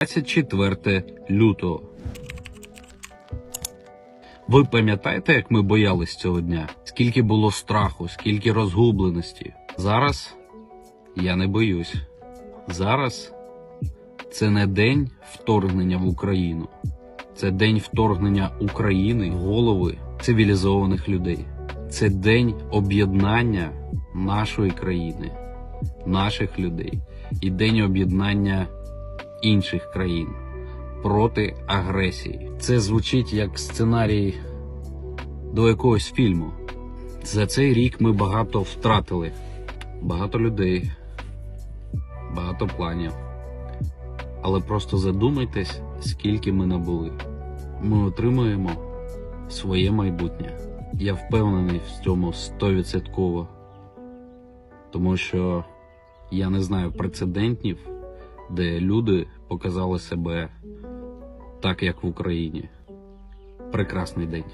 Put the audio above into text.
24 лютого. Ви пам'ятаєте, як ми боялись цього дня? Скільки було страху, скільки розгубленості. Зараз я не боюсь. Зараз це не день вторгнення в Україну. Це день вторгнення України голови цивілізованих людей. Це день об'єднання нашої країни, наших людей і день об'єднання інших країн проти агресії. Це звучить як сценарій до якогось фільму. За цей рік ми багато втратили, багато людей, багато планів. Але просто задумайтесь, скільки ми набули. Ми отримуємо своє майбутнє. Я впевнений в цьому стовідсотково. Тому що я не знаю прецедентів, де люди показали себе так, як в Україні. Прекрасний день.